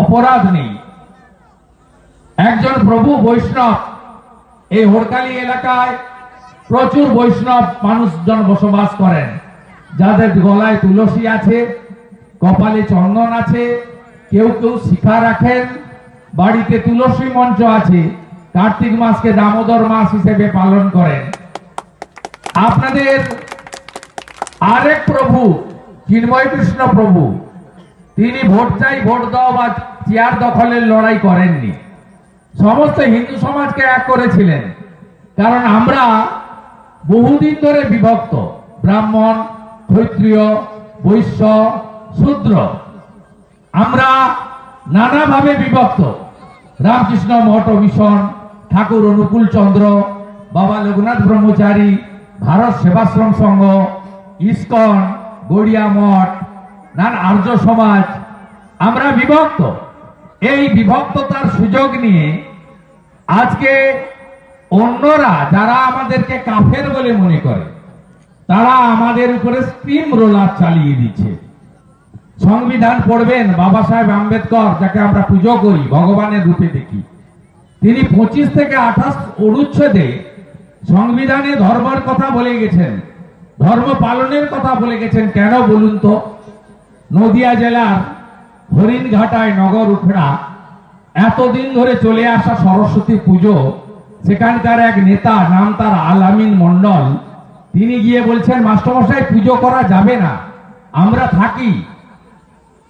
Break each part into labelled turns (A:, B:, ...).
A: অপরাধ নেই। একজন প্রভু বৈষ্ণব, এই হরকালি এলাকায় প্রচুর বৈষ্ণব মানুষজন বসবাস করেন। যাদের গলায় তুলসী আছে, কপালে চন্দন আছে, কেউ কেউ শিখা রাখেন, বাড়িতে তুলসী মঞ্চ আছে, কার্তিক মাসকে দামোদর মাস হিসেবে পালন করেন। আপনাদের আরেক প্রভু চিন্ময় কৃষ্ণ প্রভু, তিনি ভোট চাই, ভোট দাও বা চেয়ার দখলের লড়াই করেননি। সমস্ত হিন্দু সমাজকে এক করেছিলেন। কারণ আমরা বহুদিন ধরে বিভক্ত, ব্রাহ্মণ, ক্ষত্রিয়, বৈশ্য, শূদ্র। আমরা নানাভাবে বিভক্ত। রামকৃষ্ণ মঠ মিশন ঠাকুর অনুকূল চন্দ্র, বাবা লোকনাথ ব্রহ্মচারী, ভারত সেবাশ্রম সংঘ, ইস্কন, গড়িয়া মঠ, নান আর্য সমাজ। আমরা বিভক্ত। এই বিভক্ততার সুযোগ নিয়ে আজকে অন্যরা যারা আমাদেরকে কাফের বলে মনে করে, তারা আমাদের উপরে স্টিম রোলার চালিয়ে দিচ্ছে। সংবিধান পড়বেন বাবা সাহেব আম্বেদকর, যাকে আমরা পুজো করি, ভগবানের রূপে দেখি। তিনি পঁচিশ থেকে আঠাশ অনুচ্ছেদে সংবিধানে ধর্মের কথা বলে গেছেন, ধর্ম পালনের কথা বলে গেছেন। কেন বলুন তো? নদিয়া জেলার হরিণঘাটায় নগর উখড়া এতদিন ধরে চলে আসা সরস্বতী পুজো সেখানকার এক নেতা, নাম তার আলামিন মন্ডল তিনি গিয়ে বলছেন, মাস্টারমশাই, পুজো করা যাবে না। আমরা থাকি।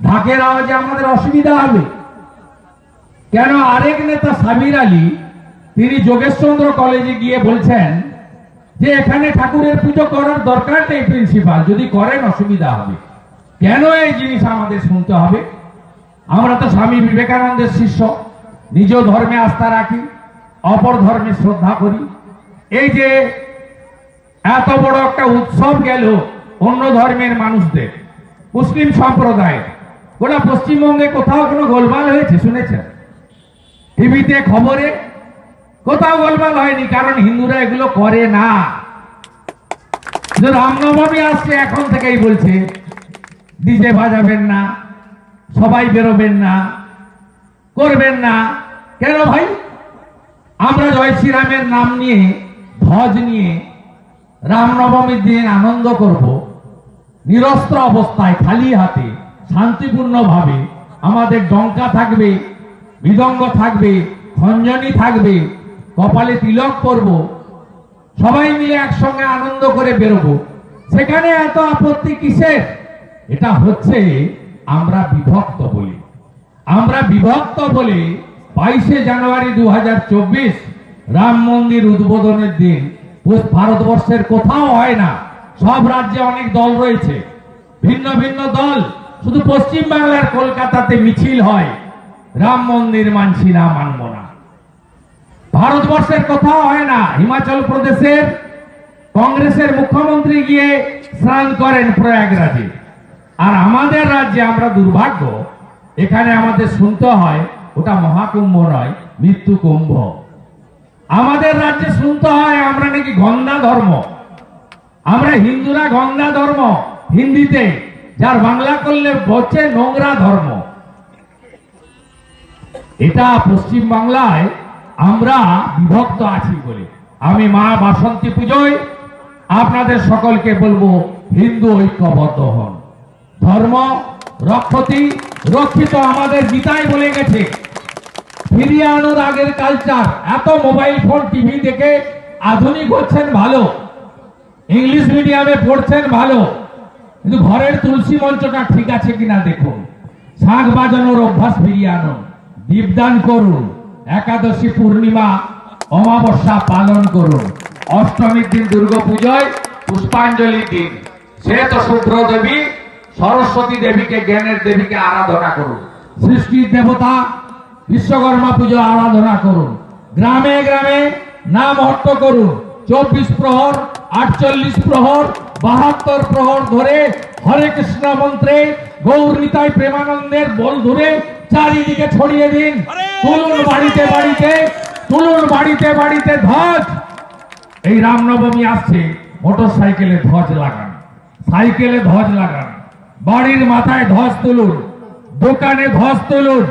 A: ঢাকের আওয়াজে আমাদের অসুবিধা হবে। কেন আরেক নেতা সাবির আলী, তিনি যোগেশচন্দ্র কলেজে গিয়ে বলছেন যে, এখানে ঠাকুরের পুজো করার দরকার নেই, প্রিন্সিপাল। যদি করেন, অসুবিধা হবে। কেন এই জিনিস আমাদের শুনতে হবে? আমরা তো স্বামী বিবেকানন্দের শিষ্য। নিজ ধর্মে আস্থা রাখি, অপর ধর্মে শ্রদ্ধা করি। এই যে এত বড় একটা উৎসব গেল অন্য ধর্মের মানুষদের, মুসলিম সম্প্রদায়ের। গোটা পশ্চিমবঙ্গে কোথাও কোনো গোলমাল হয়েছে, শুনেছেন? টিভিতে খবরে কোথাও গোলমাল হয়নি, কারণ হিন্দুরা এগুলো করে না। রামনবমী আসছে, এখন থেকেই বলছে, ডিজে বাজাবেন না। সবাই বেরোবেন না, করবেন না। কেন ভাই? আমরা জয় শ্রীরামের নাম নিয়ে, ধ্বজ নিয়ে রামনবমীর দিন আনন্দ করব। নিরস্ত্র অবস্থায়, খালি হাতে, শান্তিপূর্ণভাবে। আমাদের ডঙ্কা থাকবে মৃদঙ্গ থাকবে, খঞ্জনি থাকবে, কপালে তিলক করব। সবাই মিলে একসঙ্গে আনন্দ করে বেরোবো। সেখানে এত আপত্তি কিসের? এটা হচ্ছে আমরা বিভক্ত বলি। আমরা বিভক্ত বলে বাইশে জানুয়ারি দু হাজার চব্বিশ রাম মন্দির উদ্বোধনের দিন। ভারতবর্ষের কোথাও হয় না। সব রাজ্যে অনেক দল রয়েছে। ভিন্ন ভিন্ন দল। শুধু পশ্চিম বাংলার কলকাতাতে মিছিল হয়। রাম মন্দির মানছি না, মানব না। ভারতবর্ষের কোথাও হয় না। হিমাচল প্রদেশের কংগ্রেসের মুখ্যমন্ত্রী গিয়ে স্নান করেন প্রয়াগরাজে। আর আমাদের রাজ্যে আমরা দুর্ভাগ্য, এখানে আমাদের শুনতে হয় ওটা মহাকুম্ভ নয়, মৃত্যু কুম্ভ। আমাদের রাজ্যে শুনতে হয় আমরা নাকি গঙ্গা ধর্ম। আমরা হিন্দুরা গঙ্গা ধর্ম হিন্দিতে, যার বাংলা করলে বলছে নোংরা ধর্ম। এটা পশ্চিম বাংলায় আমরা বিভক্ত আছি বলে। আমি মা বাসন্তী পুজোয় আপনাদের সকলকে বলব হিন্দু ঐক্যবদ্ধ হন। ধর্ম, রক্ষতি, রক্ষিত আমাদের গীতায় বলে গেছে। ফিরিয়ে আনোর আগের কালচার এত মোবাইল ফোন টিভি দেখে আধুনিক হচ্ছেন ভালো। ইংলিশ মিডিয়ামে পড়ছেন ভালো। কিন্তু ঘরের তুলসী মঞ্চটা ঠিক আছে কিনা দেখুন। শাঁখ বাজানোর অভ্যাস ফিরিয়ে আনুন। দীপদান করুন। একাদশী পূর্ণিমা অমাবস্যা পালন করুন। অষ্টমীর দিন দুর্গাপূজায় পুষ্পাঞ্জলি দিন। সে তো শুক্র দেবী সরস্বতী দেবীকে জ্ঞানের দেবীকে আরাধনা করুন। সৃষ্টির দেবতা বিশ্বকর্মা পুজো আরাধনা করুন। গ্রামে গ্রামে নাম হট্ট করুন। চব্বিশ প্রহর আটচল্লিশ প্রহর বাহাত্তর প্রহর ধরে হরে কৃষ্ণ মন্ত্রে গৌর নিতাই প্রেমানন্দের বল ধরে চারিদিকে ছড়িয়ে দিন। তুলুন বাড়িতে বাড়িতে তুলুন বাড়িতে বাড়িতে ধ্বজ। এই রামনবমী আসছে মোটর সাইকেলে ধ্বজ লাগান। সাইকেলে ধ্বজ লাগান। বাড়ির মাথায় ধস তুলুন, দোকানে ধস তুলুন,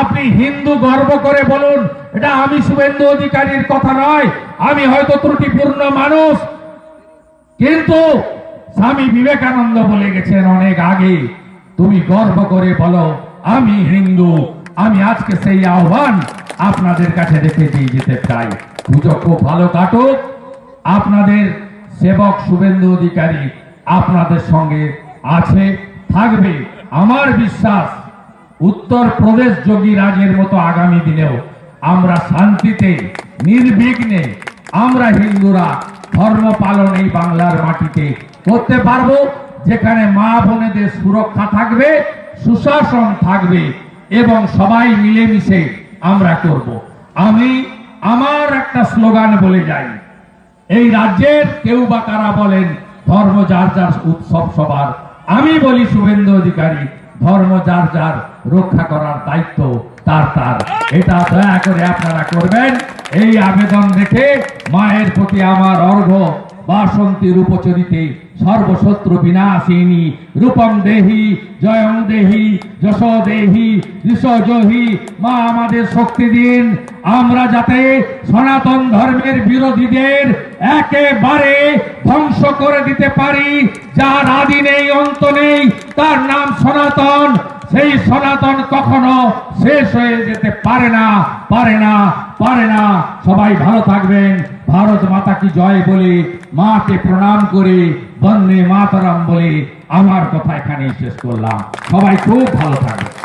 A: আপনি হিন্দু গর্ব করে বলুন, এটা আমি শুভেন্দু অধিকারীর কথা নয়, আমি হয়তো ত্রুটিপূর্ণ মানুষ। কিন্তু স্বামী বিবেকানন্দ বলে গেছেন অনেক আগে, তুমি গর্ব করে বলো, আমি হিন্দু, আমি আজকে সেই আহ্বান আপনাদের কাছে রেখে দিয়ে যেতে চাই। পুজো খুব ভালো কাটুক। আপনাদের সেবক শুভেন্দু অধিকারী আপনাদের সঙ্গে আছে। থাকবে। আমার বিশ্বাস উত্তর প্রদেশ যোগী রাজের মতো আগামী দিনেও আমরা শান্তিতে, নির্বিঘ্নে আমরা হিন্দুরা ধর্ম পালন এই বাংলার মাটিতে করতে পারব, যেখানে মা বোনেদের সুরক্ষা থাকবে, সুশাসন থাকবে এবং সবাই মিলেমিশে আমরা করব। আমি আমার একটা স্লোগান বলে যাই, এই রাজ্যের কেউ বা কারা বলেন, ধর্ম যার যার উৎসব সবার আমি বলি শুভেন্দু অধিকারী, ধর্ম যার যার, রক্ষা করার দায়িত্ব তার তার। এটা দয়া করে আপনারা করবেন। এই আবেদন রেখে মায়ের প্রতি আমার অর্ঘ বাসন্তী রূপচরিতে সর্বশত্রু বিনাশিনী, রূপম দেহি, জয়ং দেহি, যশ দেহি ঋষজহি মা, আমাদের শক্তি দিন। আমরা যাতে সনাতন ধর্মের বিরোধীদের একেবারে ধ্বংস করে দিতে পারি। যার আদি নেই, অন্ত নেই, তার নাম সনাতন। সেই সনাতন কখনো শেষ হয়ে যেতে পারে না পারে না পারে না। সবাই ভালো থাকবেন। ভারত মাতা কি জয় বলে মাকে প্রণাম করে বন্দে মাতারাম বলে আমার কথা এখানেই শেষ করলাম। সবাই খুব ভালো থাকবে